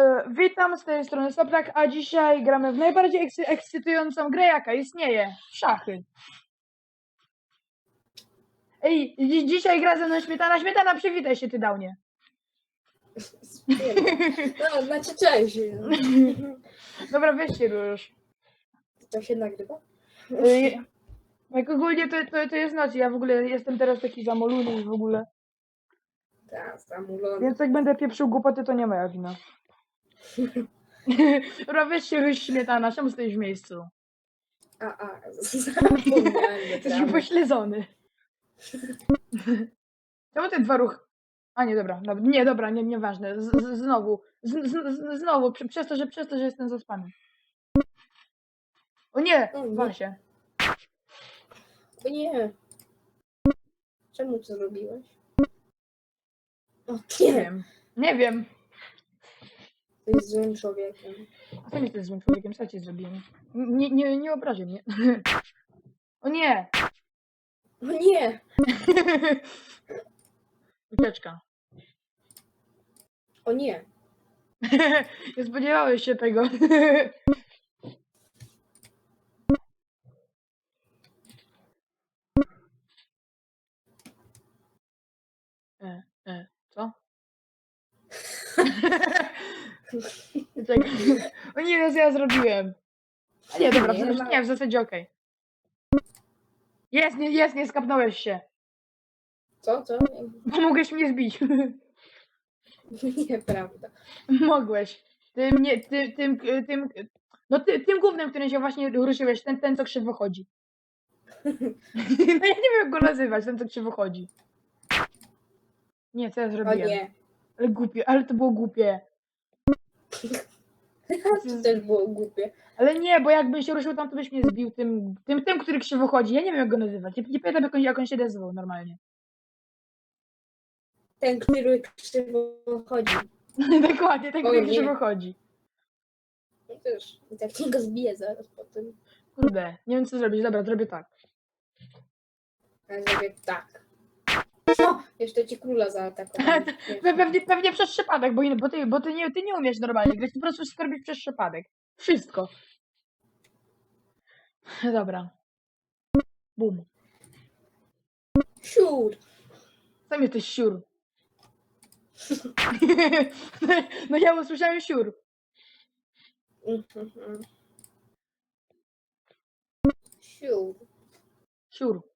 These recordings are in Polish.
E, witam z tej strony Stoprak, a dzisiaj gramy w najbardziej ekscy- ekscytującą grę, jaka istnieje. Szachy. Ej, dzi- dzisiaj gra ze mną Śmietana. Śmietana, przywitaj się, ty dałnie. No, znaczy cześć. Dobra, weź się już. To się nagrywa? E, Jak ogólnie to, to, to jest noc, ja w ogóle jestem teraz taki zamolony w ogóle. Tak, zamulony. Więc jak będę pieprzył głupoty, to nie moja wina. Weź się już Śmietana, czemu stoisz w miejscu? A, a, zapomniałem. Jesteś naprawdę. upośledzony. Czemu te dwa ruchy? A nie, dobra, dobra. Nie, dobra, nie, nieważne. Z, z, znowu. Z, z, z, znowu, przy- przez to, że przez to, że jestem zaspany. O nie! O nie. Wal się. O nie. Czemu to zrobiłeś? O Nie nie. wiem. Nie wiem. Jesteś złym człowiekiem. A co nie jesteś złym człowiekiem? Co ja ci zrobiłem? Nie, nie, nie obrażę mnie. O nie! O nie. Ucieczka. O nie. Nie spodziewałeś się tego. E, e, co? O nie, no co ja zrobiłem? A nie, dobra, Nie, przecież nie, w zasadzie okej. Jest, nie, jest, nie skapnąłeś się. Co, co? Mogłeś mnie zbić. Nieprawda. Mogłeś. Tym, nie, ty, tym, tym, no ty, tym głównym, którym się właśnie ruszyłeś, ten, ten co krzywo chodzi. No ja nie wiem jak go nazywać, ten co krzywo chodzi. Nie, co ja O zrobiłem? nie. Ale głupie, ale to było głupie. To też było głupie. Ale nie, bo jakbym się ruszył tam, to byś mnie zbił tym, tym, tym który krzywo chodzi. Ja nie wiem jak go nazywać. Nie, nie pamiętam jak on, jak on się nazywał normalnie. Ten, który krzywo chodzi. Dokładnie, ten, O który nie. krzywo chodzi. No też. I tak nie go zbiję zaraz po tym. Kurde, nie wiem co zrobić. Dobra, zrobię tak. Ja zrobię tak. O, jeszcze ci króla zaatakowałem. Pe- Pewnie, pewnie przez przypadek, bo, in- bo, ty, bo ty, nie, ty nie umiesz normalnie grać, ty po prostu wszystko robisz przez przypadek. Wszystko. Dobra. Bum. Siur. Sam jesteś siur. no ja usłyszałem siur. Mhm. Siur. Siur.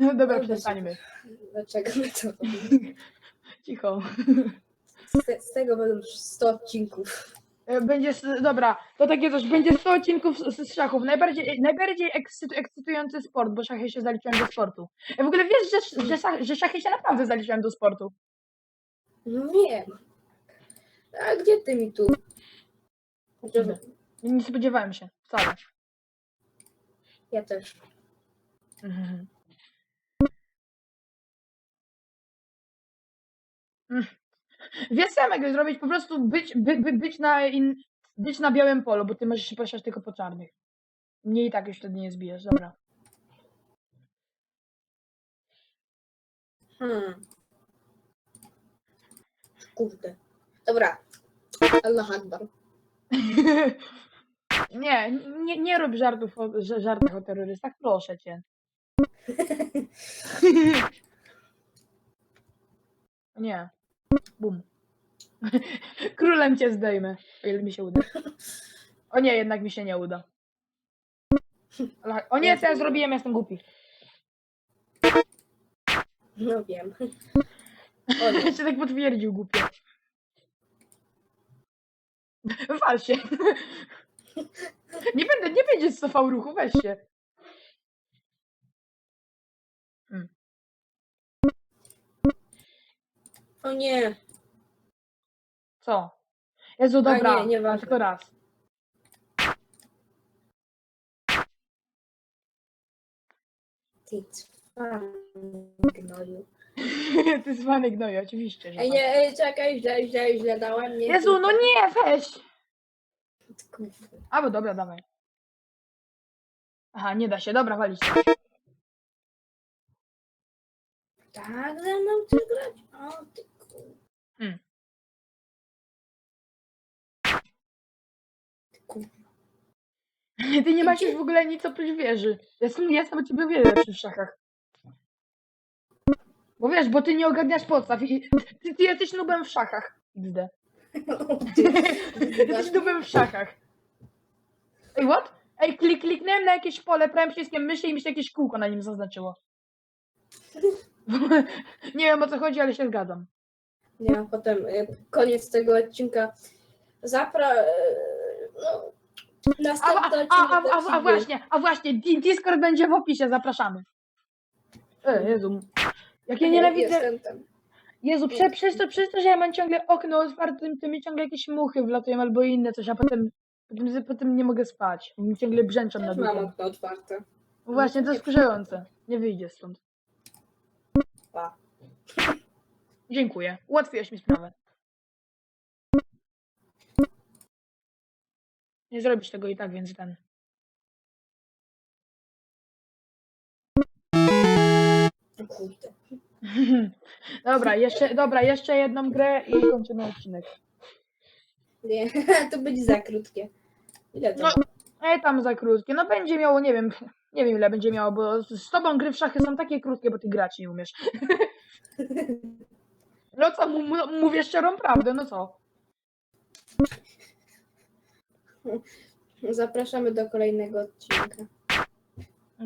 dobra, przestańmy. Dlaczego my to robimy? Cicho. Z, z tego będą 100 odcinków. E, Będzie, s- dobra, to takie coś, będzie 100 odcinków z, z szachów. Najbardziej, najbardziej ekscy, ekscytujący sport, bo szachy się zaliczyłem do sportu. Ja w ogóle wiesz, że, że, szach- że szachy się naprawdę zaliczyłem do sportu. No wiem. A gdzie ty mi tu? Nie spodziewałem się, wcale. Ja też. Mhm. Mm. Wiesz sam jak zrobić, po prostu być, by, by, być, na in, być na białym polu, bo ty możesz się poruszać tylko po czarnych. Mnie i tak już wtedy nie zbijesz, dobra. Hmm. Kurde. Dobra. Allah Akbar. nie, nie, nie rób żartów o, żartów o terrorystach, proszę cię. nie. Bum. Królem cię zdejmę, o ile mi się uda. O nie, jednak mi się nie uda. Ale- O nie, co ja zrobiłem, jestem głupi. No wiem. O nie. Jeszcze tak potwierdził, głupie. Wal się. Nie będę, nie będziesz cofał ruchu, weź się. O nie. Co? Jezu, dobra. nie, nieważne. tylko raz. Ty cwany gnoju. Ty zwany gnoju, oczywiście, że Ej, tak. nie, ej, czekaj, źle, źle, źle dałem. Nie, Jezu, no nie, weź! Kurde. A, bo dobra, dawaj. Aha, nie da się, dobra, walić. Tak, ze mną chcesz grać? O, ty kurwa. Ty nie masz już w ogóle nic oprócz wieży. Jestem, jestem o ciebie wiele lepszy w szachach. Bo wiesz, bo ty nie ogarniasz podstaw i ty, ty jesteś nubem w szachach. XD. Jesteś nubem w szachach. Ej, what? Ej, klik, kliknąłem na jakieś pole prawym przyciskiem myszy i mi się jakieś kółko na nim zaznaczyło. nie wiem o co chodzi, ale się zgadzam. Nie, potem e, koniec tego odcinka. Zapra... No, A, a, a, a, a, właśnie, a właśnie, Di- Discord będzie w opisie, zapraszamy. E, Jezu. Jak ja nienawidzę... Jestem tam. Jezu, prze, przez, to, przez to, że ja mam ciągle okno otwarte, to mi ciągle jakieś muchy wlatują albo inne coś, a potem, potem, potem nie mogę spać. Mi ciągle brzęczą na Też mam duchu. okno otwarte. Właśnie, to jest wkurzające. Nie wyjdzie stąd. Pa. Dziękuję. Ułatwiłeś mi sprawę. Nie zrobisz tego i tak, więc ten. Dobra, jeszcze, dobra, jeszcze jedną grę i kończymy odcinek. Nie, to będzie za krótkie. Ile to? No, Ej, tam za krótkie. No będzie miało, nie wiem, nie wiem ile będzie miało, bo z tobą gry w szachy są takie krótkie, bo ty grać nie umiesz. No co, mówię szczerą prawdę, no co? Zapraszamy do kolejnego odcinka.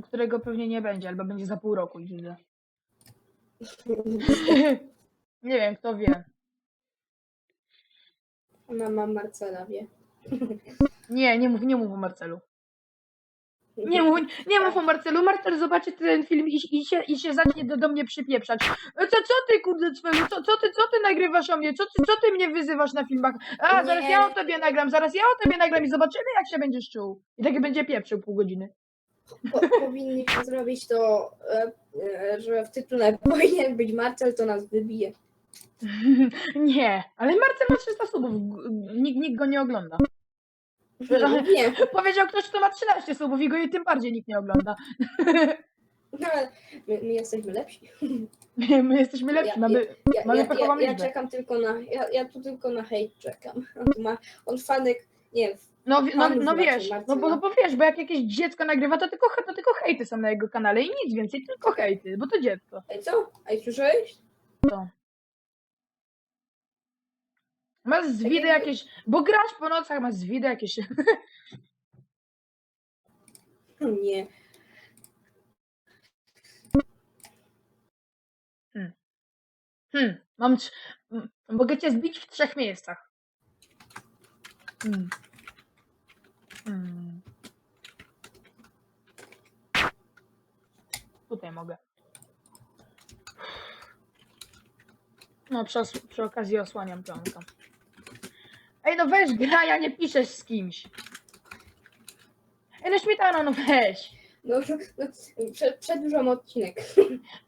Którego pewnie nie będzie, albo będzie za pół roku i widzę. Nie wiem, kto wie. Mama Marcela wie. Nie, nie mów, nie mów o Marcelu. Nie mów, nie mów o Marcelu. Marcel zobaczy ten film i, i, się, i się zacznie do, do mnie przypieprzać. E, Co, co ty, kurde, co, co, ty, co ty nagrywasz o mnie? Co ty, co ty mnie wyzywasz na filmach? A, Nie. zaraz ja o tobie nagram, zaraz ja o tobie nagram i zobaczymy, jak się będziesz czuł. I taki będzie pieprzył pół godziny. Po, powinniśmy zrobić to, e, e, że w tytule powinien być Marcel, to nas wybije. nie, ale Marcel ma 300 subów, g- nikt, nikt go nie ogląda. Nie, Powiedział ktoś, kto ma 13 subów i go i tym bardziej nikt nie ogląda. no, ale my, my jesteśmy lepsi. My jesteśmy lepsi, Ja- mamy... Ja, Mamy ja, ja, pechową ja liczbę. czekam tylko na, ja, ja tu tylko na hejt czekam. On, tu ma, on fanek, nie, No, wi- no, no wiesz, no Marcela. bo, no bo wiesz, bo jak jakieś dziecko nagrywa, to tylko, to tylko hejty są na jego kanale i nic więcej, tylko hejty, bo to dziecko. ej co? Ej, słyszałeś? To. Masz zwidy jakieś, bo grasz po nocach, masz zwidy jakieś. Nie. Hmm, mam, trz- m, mogę cię zbić w trzech miejscach. Hmm. Hmm. Tutaj mogę. No, przy, os- przy okazji osłaniam pionka. Ej, no weź gra, ja nie piszesz z kimś. Ej, no śmietano, no weź. No, no prze, przedłużam odcinek.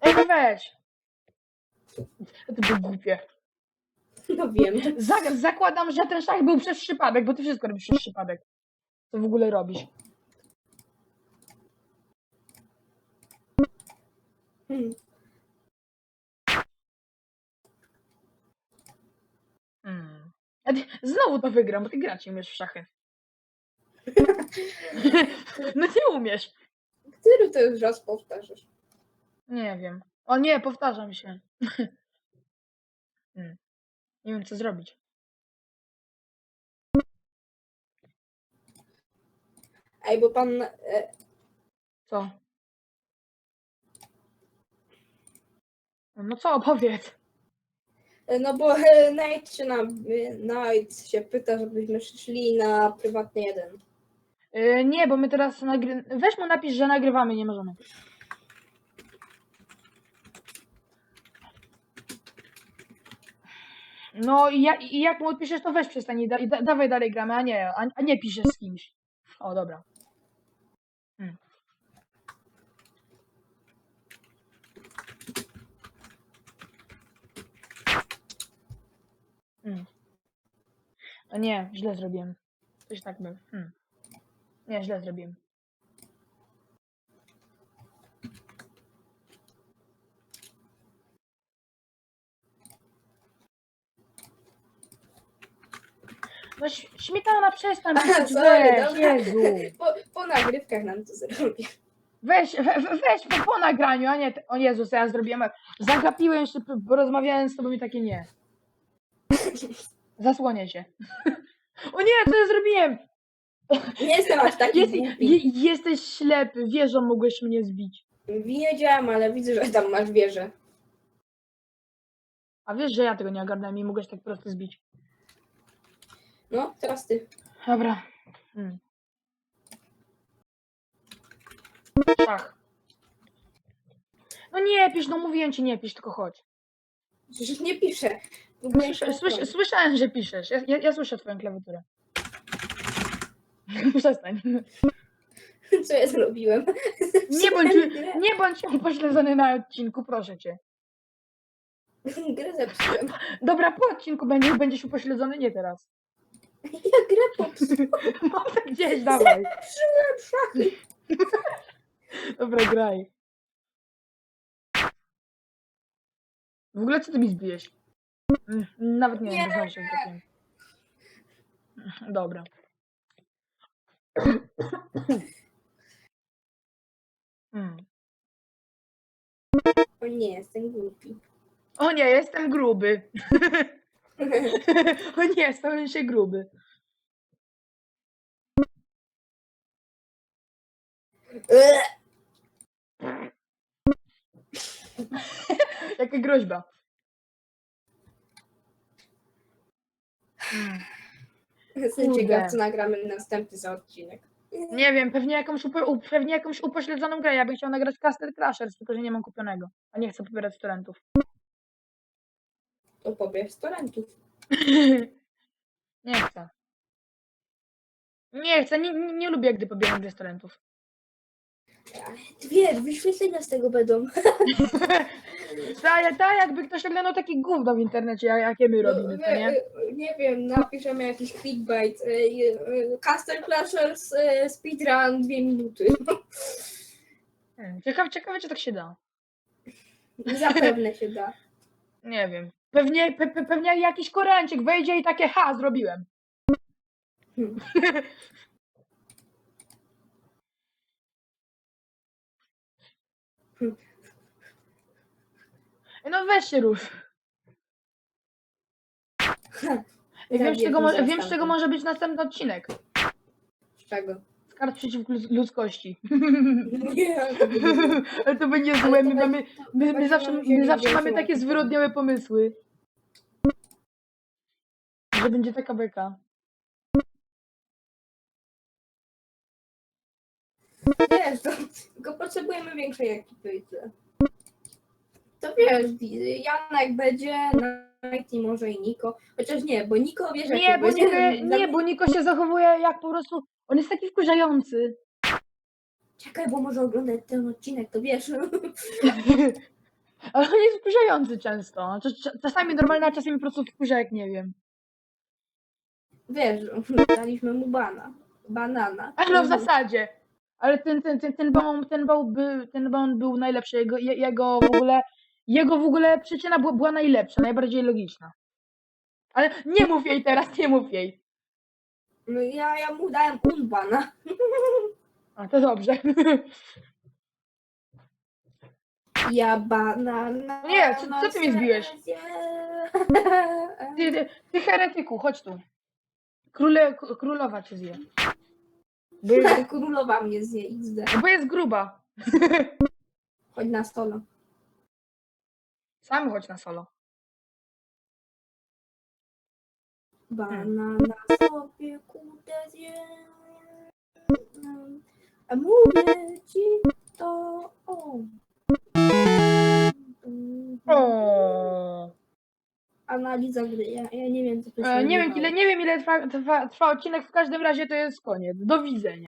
Ej, no weź. To było głupie. No wiem. Zak- zakładam, że ten szach był przez przypadek, bo ty wszystko robisz przez przypadek. Co w ogóle robisz? Hmm. Hmm. A ty, znowu to wygram, bo ty grać nie umiesz w szachy. no nie umiesz. Który to już raz powtarzasz? Nie wiem. O nie, powtarzam się. hmm. Nie wiem, co zrobić. Ej, bo pan, e, Co? No co, opowiedz. No bo e, Nate się, na, e, Nate się pyta, żebyśmy szli na prywatny jeden. Yy, nie, bo my teraz nagry... Weź mu napisz, że nagrywamy, nie możemy. No i, ja, i jak mu odpiszesz, to weź przestań i, da, i da, dawaj dalej gramy, a nie, a, a nie piszesz z kimś. O, dobra. Hmm. Hmm. O nie, źle zrobiłem. Coś tak bym. Hmm. Nie, źle zrobiłem. No ś- śmietana przestań Aha, pisać, sorry, weź, dobra. Jezu. Po, po nagrywkach nam to zrobię. Weź, we, we- weź po, po nagraniu, a nie, te- o Jezu, co ja zrobiłem. Zagapiłem się, p- porozmawiałem z tobą i takie nie. Zasłonię się. O nie, co ja zrobiłem? Nie jestem aż taki Jest, głupi. je, jesteś ślepy, wieżą mogłeś mnie zbić. Wiedziałam, ale widzę, że tam masz wieżę. A wiesz, że ja tego nie ogarnąłem i mogłeś tak prosto zbić. No, teraz ty. Dobra. Hmm. Szach. No nie pisz, no mówiłem ci nie pisz, tylko chodź. Przecież nie piszę. Słysz, słysz, słyszałem, że piszesz. Ja, ja, ja słyszę twoją klawiaturę. Przestań. Co ja zrobiłem? Nie bądź, nie bądź upośledzony na odcinku, proszę cię. Grę zepsułem. Dobra, po odcinku będziesz, będziesz upośledzony, nie teraz. Ja grę popsułem. No gdzieś, dawaj. szachy. Dobra, graj. W ogóle co ty mi zbijesz? Mm, Nawet nie wiem, Nie. znowu się zgapiłem. Dobra. Mm. O nie, jestem głupi. O nie, jestem gruby. O nie, stałem się gruby. Jaka groźba. Ciekaw, co nagramy następny za odcinek. Nie wiem, pewnie jakąś, upo- u- pewnie jakąś upośledzoną grę. Ja bym chciał nagrać Castle Crashers, tylko że nie mam kupionego. A nie chcę pobierać studentów. To pobierz z torrentów. nie chcę. Nie chcę, nie, nie, nie lubię, gdy pobieram gry z torrentów. Wiesz, wyświetlenia z tego będą. Tak, tak jakby ktoś oglądał takie gówno w internecie, jak- jakie my robimy, No, to nie? e, nie wiem, napiszemy jakiś clickbait. e, e, Castle Clashers e, speedrun dwie minuty. Hmm, Ciekawe, ciekawe, czy tak się da. Zapewne się da. Nie wiem. Pewnie, pe, pe, pewnie jakiś Koreańczyk wejdzie i takie ha, zrobiłem. Hmm. No weź się rusz. Wiem, z czego, mo- wiem, z czego może być następny odcinek. Z czego? Z kart przeciw lud- ludzkości. Nie, Ale to będzie złe, my, mamy, my, my zawsze, my zawsze mamy takie zwyrodniałe pomysły. Że będzie taka beka. Wiesz, to, tylko potrzebujemy większej ekipy i tyle. To wiesz, Janek będzie, i może i Niko. Chociaż nie, bo Niko wiesz, Nie, bo będzie- Niko, nie, bo Niko się zachowuje jak po prostu... On jest taki wkurzający. Czekaj, bo może oglądać ten odcinek, to wiesz. Ale on jest wkurzający często. Czas- Czasami normalny, a czasami po prostu wkurza jak nie wiem. Wiesz, daliśmy mu bana. Banana. Ale no w zasadzie. Ale ten, ten, ten, ten bałon, ten bał był, ten bałon był najlepszy. Jego, je- jego w ogóle, jego w ogóle przyczyna była, była najlepsza, najbardziej logiczna. Ale nie mów jej teraz, nie mów jej. No ja, ja mu dałem unbana. A to dobrze. Ja banana. Nie, co- co ty mi zbiłeś? Ty, ty, ty heretyku, chodź tu. Króle, k- królowa cię zje. Bo jest, Królowa mnie zje XD. bo jest gruba. Chodź na stole. Sam chodź na solo. Banana sobie kurde zje. A mówię ci to o. O. Analiza gry. Ja, ja nie wiem co to się E, nie wiem ile, nie wiem ile trwa, trwa, trwa odcinek, w każdym razie to jest koniec. Do widzenia.